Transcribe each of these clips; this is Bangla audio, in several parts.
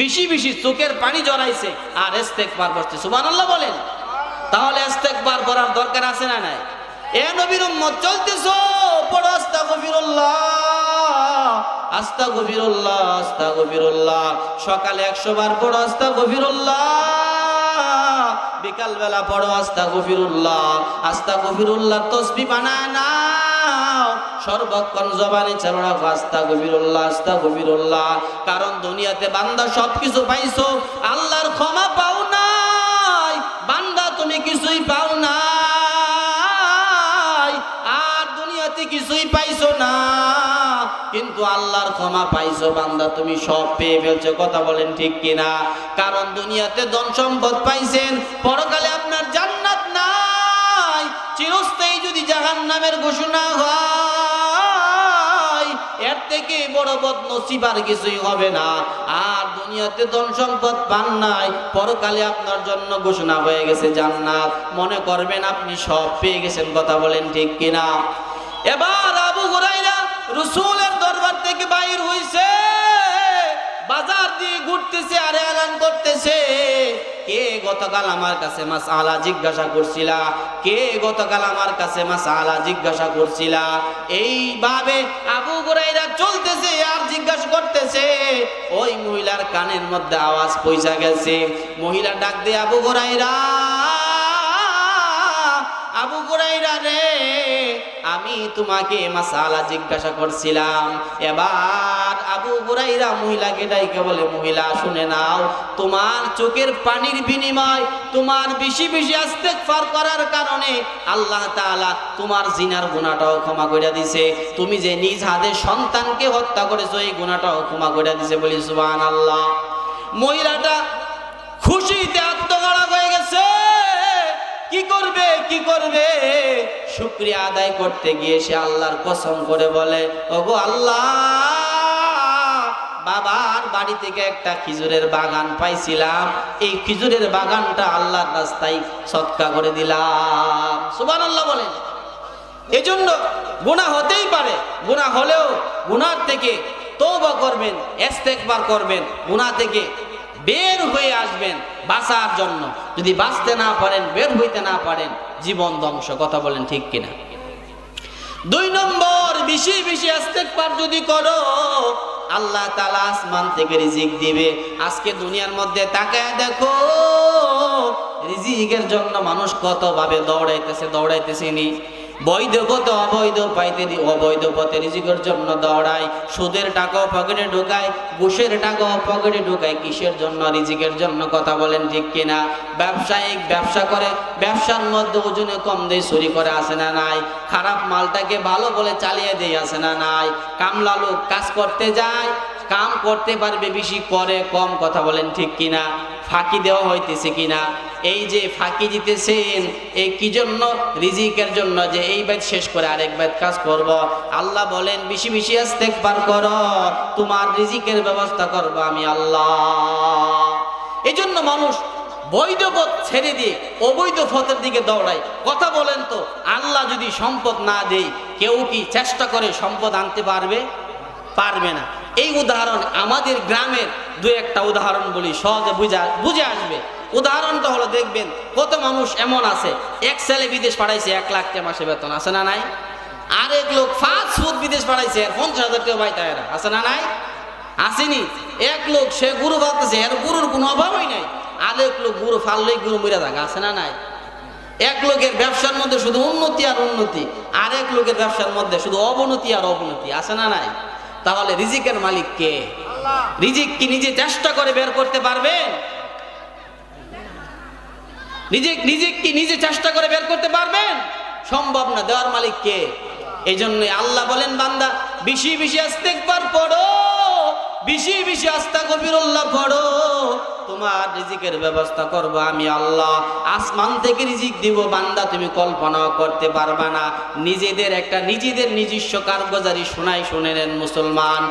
বেশি বেশি চোখের পানি জড়াইছে আর এস্তেক পার করছে। সুবান আল্লাহ বলেন। তাহলে এস্তেক পার করার দরকার আছে না নাই? এ নবীর উম্মত চলতেছ, পড়ো আস্তা গফিরুল্লাহ আস্তা গফিরুল্লাহ আস্তা গফিরুল্লাহ সকালে একশো বার পড়ো আস্তা গফিরুল্লাহ বিকাল বেলা পড়ো আস্তা গফিরুল্লাহ আস্তা গফিরুল্লাহ তসবি বানায় নাও। সর্বক্ষণ জবানে চালো রাখো আস্তা গফিরুল্লাহ আস্তা গফিরুল্লাহ কারণ দুনিয়াতে বান্দা সবকিছু পাইছো, আল্লাহর ক্ষমা পাও নাই, বান্দা তুমি কিছুই পাও নাই, আর দুনিয়াতে কিছুই পাইছো না। কিন্তু আল্লাহর ক্ষমা পাইছো, বান্দা তুমি সব পেয়ে ফেলছো, কথা বলেন ঠিক কিনা? কারণ দুনিয়াতে ধন সম্পদ পাইছেন, পরকালে আপনার জান্নাত নাই, চিরস্থায়ী যদি জাহান নামের ঘোষণা হয় থেকে বড় বদ নসিবার কিছুই হবে না। আর দুনিয়াতে ধন সম্পদ পান নাই, পরকালে আপনার জন্য ঘোষণা হয়ে গেছে জান্নাত। মনে করবেন আপনি সব পেয়ে গেছেন, কথা বলেন ঠিক কিনা। এবার আবু হুরাইরা রসুলের গতকাল আমার কাছে মাস আলা জিজ্ঞাসা করছিলা? কে গতকাল আমার কাছে মাস আলা জিজ্ঞাসা করছিলা? এইভাবে আবু হুরাইরা চলতেছে আর জিজ্ঞাসা করতেছে। ওই মহিলার কানের মধ্যে আওয়াজ পয়সা গেছে। মহিলা ডাক দিয়ে, আবু হুরাইরা আবু গোরাইরা রে! আমি তোমাকে মাসালা জিজ্ঞাসা করছিলাম। এবার আবু হুরাইরা মহিলাকে ডাইকে বলে, মহিলা, শুনে নাও, তোমার চোখের পানির বিনিময়, তোমার বেশি বেশি ইস্তেগফার করার কারণে আল্লাহ তাআলা তোমার জিনার গুনাহটাও ক্ষমা করে দিছে। তুমি যে নিজ হাতে সন্তানকে হত্যা করেছ, এই গুনাহটাও ক্ষমা করে দিছে বলি, সুবহানাল্লাহ। মহিলাটা খুশিতে কি করবে কি করবে? শুক্রিয়া আদায় করতে গিয়ে সে আল্লাহর কসম করে বলে, ওগো আল্লাহ, বাবার বাড়ি থেকে একটা খেজুরের বাগান পাইছিলাম। এই খেজুরের বাগানটা আল্লাহর রাস্তায় সৎকা করে দিলাম। সুবান আল্লাহ বলেন। এজন্য গুনাহ হতেই পারে। গুনাহ হলেও গুনার থেকে তওবা করবেন ইস্তেগফার করবেন। গুনাহ থেকে বের হয়ে আসবেন বাঁচার জন্য। যদি বাঁচতে না পারেন, বের হইতে না পারেন, জীবন ধ্বংস। কথা বলেন ঠিক কিনা? দুই নম্বর, বেশি বেশি ইস্তেগফার যদি করো, আল্লাহ তাআলা আসমান থেকে রিজিক দিবে। আজকে দুনিয়ার মধ্যে তাকায় দেখো, রিজিকের জন্য মানুষ কত ভাবে দৌড়াইতেছে দৌড়াইতেছে নি? বৈধ পথে, অবৈধ পাইতে অবৈধ পথে রিজিকের জন্য দৌড়ায়। সুদের টাকাও পকেটে ঢুকায়, ঘুষের টাকাও পকেটে ঢুকায়। কিসের জন্য? রিজিকের জন্য কথা বলেন ঠিক কিনা? ব্যবসায়িক ব্যবসা করে, ব্যবসার মধ্যে ওজনে কম দেয় চুরি করে আসে না নাই? খারাপ মালটাকে ভালো বলে চালিয়ে দেয় আসে না নাই? কামলা লোক কাজ করতে যায়, কাম করতে পারবে বেশি, করে কম, কথা বলেন ঠিক কিনা? ফাঁকি দেওয়া হইতেছে কিনা? এই যে ফাঁকি দিতেছেন এই কি জন্য? রিজিকের জন্য যে এই বাইত শেষ করে আরেক বাইত কাজ করব। আল্লাহ বলেন, বেশি বেশি ইস্তেগফার কর। তোমার রিজিকের ব্যবস্থা করব আমি আল্লাহ। এই জন্য মানুষ বৈধ পথ ছেড়ে দিয়ে অবৈধ পথের দিকে দৌড়ায়। কথা বলেন তো, আল্লাহ যদি সম্পদ না দেয়, কেউ কি চেষ্টা করে সম্পদ আনতে পারবে? পারবে না। এই উদাহরণ আমাদের গ্রামের দু একটা উদাহরণ বলি, সহজে বুঝা বুঝে আসবে। উদাহরণটা হলো দেখবেন কত মানুষ এমন আছে এক ছেলে বিদেশ পাঠাইছে এক লাখ টাকা মাসে বেতন আছে না নাই? আরেক লোক ফাঁস ফুট বিদেশ পাঠাইছে আর পঞ্চাশ হাজার টাকা পাইতে এরা আছে না নাই? আসেনি? এক লোক সে গুরু ভাবতেছে এর গুরুর কোনো অভাবই নাই। আরেক লোক গুরু ফাললেই গুরু মরে থাকে আছে না নাই? এক লোকের ব্যবসার মধ্যে শুধু উন্নতি আর উন্নতি আর এক লোকের ব্যবসার মধ্যে শুধু অবনতি আর অবনতি আছে না নাই? তাহলে রিজিকের মালিক কে? রিজিক কি নিজে চেষ্টা করে বের করতে পারবেন? রিজিক রিজিক কি নিজে চেষ্টা করে বের করতে পারবেন? সম্ভব না। দেওয়ার মালিক কে? এই জন্যই আল্লাহ বলেন, বান্দা, বেশি বেশি ইস্তেগফার পড়ো, বেশি বেশি আস্তা গভীরুল্লাহ পড়ো। তোমার রিজিকের ব্যবস্থা করব আমি, আল্লাহ। আসমান থেকে রিজিক দিব, বান্দা, তুমি কল্পনাও করতে পারবা না। নিজেদের একটা নিজেদের নিজস্ব কারগুজারি শোনাই শুনে নেন মুসলমান।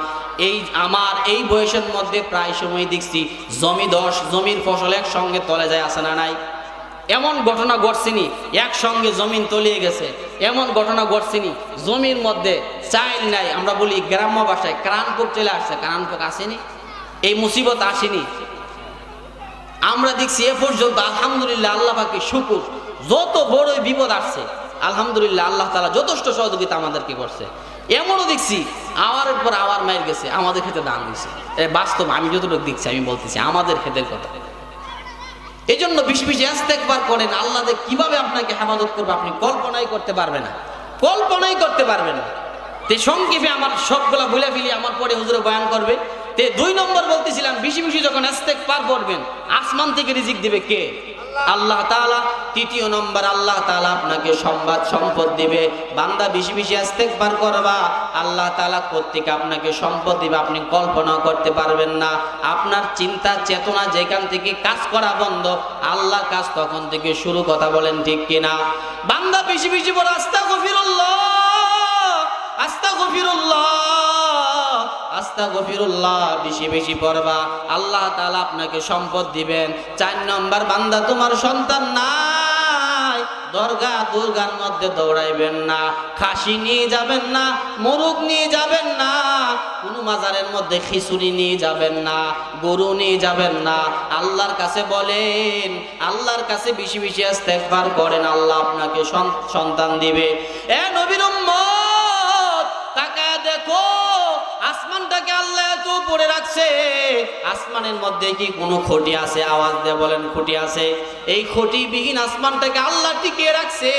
এই আমার এই বয়সের মধ্যে প্রায় সময় দেখছি, জমি দশ, জমির ফসল একসঙ্গে তলে যায় আসে না নাই? এমন ঘটনা ঘটছেনি, একসঙ্গে জমিন তলিয়ে গেছে। এমন ঘটনা ঘটছেনি, জমির মধ্যে চাইল নাই। আমরা বলি গ্রাম্য ভাষায় ক্রানপুক চলে আসছে ক্রানপুক আসেনি, এই মুসিবত আসেনি। আমরা দেখছি এ পর্যন্ত আলহামদুলিল্লাহ আল্লাহ পাকে শুকুর। যত বড়ই বিপদ আসছে, আলহামদুলিল্লাহ আল্লাহ তালা যথেষ্ট সহযোগিতা আমাদেরকে করছে। এমনও দেখছি আমার পর আবার মায়ের গেছে, আমাদের ক্ষেত্রে দান দিছে। বাস্তব, আমি যতটুকু দেখছি, আমি বলতেছি, আমাদের ক্ষেত্রের কথা। এই জন্য বেশি বেশি একবার করেন, আল্লাহ কীভাবে আপনাকে হেফাজত করবে আপনি কল্পনাই করতে পারবেন না। কল্পনাই করতে পারবেন না। তে সংক্ষেপে আমার সবগুলা বলে ফেলি, আমার পরে হুজুরে বয়ান করবে। তে দুই নম্বর বলতেছিলাম, বেশি বেশি যখন পার করবেন, আসমান থেকে রিজিক দিবে কে? আল্লাহ তাআলা, তৃতীয় নম্বর আল্লাহ তাআলা আপনাকে সম্বাদ সম্পদ দিবে। বান্দা বেশি বেশি পার করবা, আল্লাহ তাআলা কর্তৃক আপনাকে সম্পদ দিবে, আপনি কল্পনা করতে পারবেন না। আপনার চিন্তা, চেতনা যেখান থেকে কাজ করা বন্ধ আল্লাহ কাজ তখন থেকে শুরু, কথা বলেন ঠিক কিনা? বান্দা বেশি বেশি বড় আস্তা গফিরুল্লাহ আস্তা গফিরুল্লাহ আস্তা গফিরুল্লাহ বেশি বেশি পড়বা। আল্লাহ তাআলা আপনাকে সম্পদ দিবেন। চার নম্বর, বান্দা, তোমার সন্তান দরগা দুর্গার মধ্যে দৌড়াইবেন না। খাসি নিয়ে যাবেন না নিয়ে যাবেন না। কোনো মাজারের মধ্যে খিচুড়ি নিয়ে যাবেন না, গরু নিয়ে যাবেন না। আল্লাহর কাছে বলেন, আল্লাহর কাছে বেশি বেশি ইস্তেগফার করেন। আল্লাহ আপনাকে সন- সন্তান দিবে। এ নবীর উপরে রাখছে। আসমানের মধ্যে কি কোনো খুঁটি আছে? আওয়াজ দিয়ে বলেন, খুঁটি আছে। এই খুঁটি বিহীন আসমানটাকে আল্লাহ টিকিয়ে রাখছে।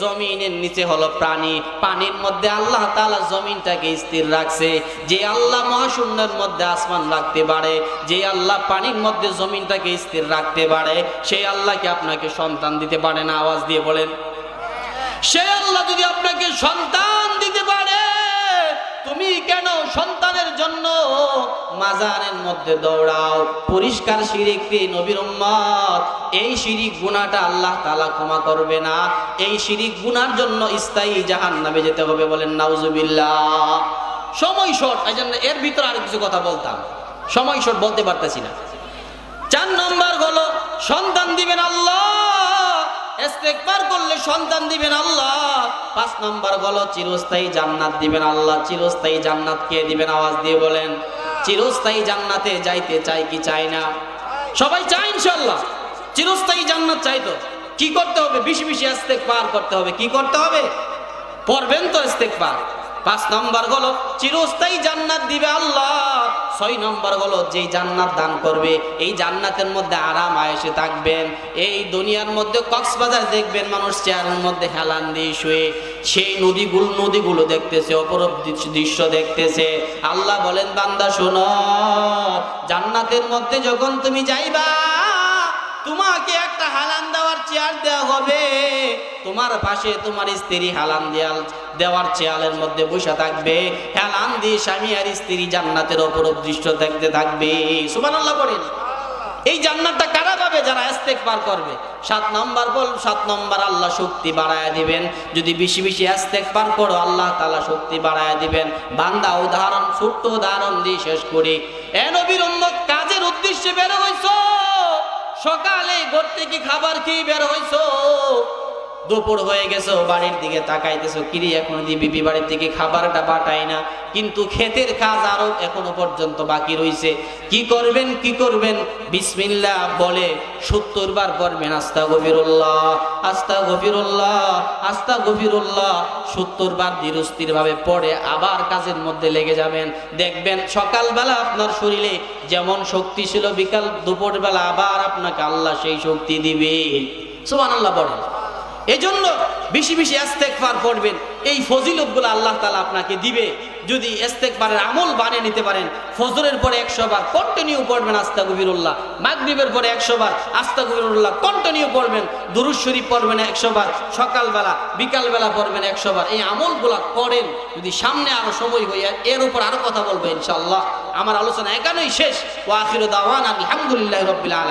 জমিনের নিচে হলো প্রাণী। পানির মধ্যে আল্লাহ তাআলা জমিনটাকে স্থির রাখছে। যে আল্লাহ মহাশূন্যের মধ্যে আসমান রাখতে পারে, যে আল্লাহ পানির মধ্যে জমিনটাকে স্থির রাখতে পারে সেই আল্লাহকে আপনাকে সন্তান দিতে পারে না। আওয়াজ দিয়ে বলেন, সে আল্লাহ যদি আপনাকে সন্তান দিতে পারে তুমি কেন সন্তানের জন্য মাজারের মধ্যে দৌড়াও? পরিষ্কার শিরিক নবীর উম্মত। এই শিরিক গুনাহটা আল্লাহ তাআলা ক্ষমা করবে না। এই শিরিক গুনার জন্য স্থায়ী জাহান্নামে যেতে হবে বলেন, নাউজুবিল্লাহ। সময় শর্ট এই জন্য এর ভিতরে আর কিছু কথা বলতাম। সময় শর্ট বলতে পারতেছি না। চার নম্বর হলো, সন্তান দিবেন আল্লাহ ইস্তেগফার করলে সন্তান দিবেন আল্লাহ। পাঁচ নম্বর বলো চিরস্থায়ী জান্নাত দিবেন আল্লাহ। চিরস্থায়ী জান্নাত কে দিবেন? আওয়াজ দিয়ে বলেন। চিরস্থায়ী জান্নাতে যাইতে চাই কি চাই না? সবাই চাই ইনশাল্লাহ চিরস্থায়ী জান্নাত চাই তো। কি করতে হবে? বেশি বেশি পার করতে হবে। কি করতে হবে? পড়বেন তো ইস্তেগফার পাঁচ নম্বর হলো, চিরস্থায়ী জান্নাত দিবে আল্লাহ। ছয় নম্বর হলো, যেই জান্নাত দান করবে, এই জান্নাতের মধ্যে আরাম আয়েসে থাকবেন। এই দুনিয়ার মধ্যে কক্সবাজার দেখবেন, মানুষ চেয়ারের মধ্যে হেলান দিয়ে শুয়ে, সেই নদীগুলো নদীগুলো দেখতেছে, অপরূপ দৃশ্য দেখতেছে। আল্লাহ বলেন, বান্দা, শোনো, জান্নাতের মধ্যে যখন তুমি যাইবা, তোমাকে একটা হালান দেওয়ার চেয়ার দেওয়া হবে। তোমার পাশে তোমার স্ত্রী হালান দেয়াল, দেওয়ার চেয়ালের মধ্যে বসে থাকবে। হেলান দিয়ে স্বামী আর স্ত্রী জান্নাতের অপরূপ দৃশ্য দেখতে থাকবে। সুবহানাল্লাহ পড়েন। এই জান্নাতটা কারা পাবে? যারা ইস্তেক পার করবে। সাত নম্বর বল, সাত নম্বর আল্লাহ শক্তি বাড়ায় দিবেন। যদি বেশি বেশি ইস্তেক পার করো, আল্লাহ তাআলা শক্তি বাড়ায় দিবেন। বান্দা উদাহরণ, ছোট্ট উদাহরণ দিয়ে শেষ করি। এ নবীর কাজের উদ্দেশ্যে বের হইছো। সকালে ঘর থেকে খাবার খেয়ে বের হইছো। দুপুর হয়ে গেছো, বাড়ির দিকে তাকাইতেছো, কিরি এখন দি বিবি বাড়ির দিকে খাবারটা পাঠায় না। কিন্তু ক্ষেতের কাজ আরও এখনও পর্যন্ত বাকি রইছে। কি করবেন কি করবেন? বিসমিল্লাহ বলে সত্তর বার পড়বেন আস্তা গভীরুল্লাহ আস্তা গভীরুল্লাহ আস্তা গভীরুল্লাহ সত্তর বার ধীরস্থির ভাবে পড়ে আবার কাজের মধ্যে লেগে যাবেন। দেখবেন সকালবেলা আপনার শরীরে যেমন শক্তি ছিল, বিকাল দুপুরবেলা আবার আপনাকে আল্লাহ সেই শক্তি দিবে। সুবহানাল্লাহ পড়েন এজন্য বেশি বেশি ইস্তেগফার পড়বেন এই ফজিলতগুলো আল্লাহ তালা আপনাকে দিবে। যদি ইস্তেগফারের আমল বানিয়ে নিতে পারেন, ফজরের পরে একশো বার কন্টিনিউ পড়বেন, আস্তাগফিরুল্লাহ। মাগরিবের পরে একশো বার, আস্তাগফিরুল্লাহ কন্টিনিউ পড়বেন। দুরুদ শরীফ পড়বেন একশো বার, সকালবেলা, বিকালবেলা পড়বেন একশো বার। এই আমলগুলা করেন, যদি সামনে আরও সময় হইয়া এর উপর আরও কথা বলব ইনশাআল্লাহ। আমার আলোচনা এখানেই শেষ। ওয়া আখিরু দাওয়ানা আলহামদুলিল্লাহি রাব্বিল আলামিন।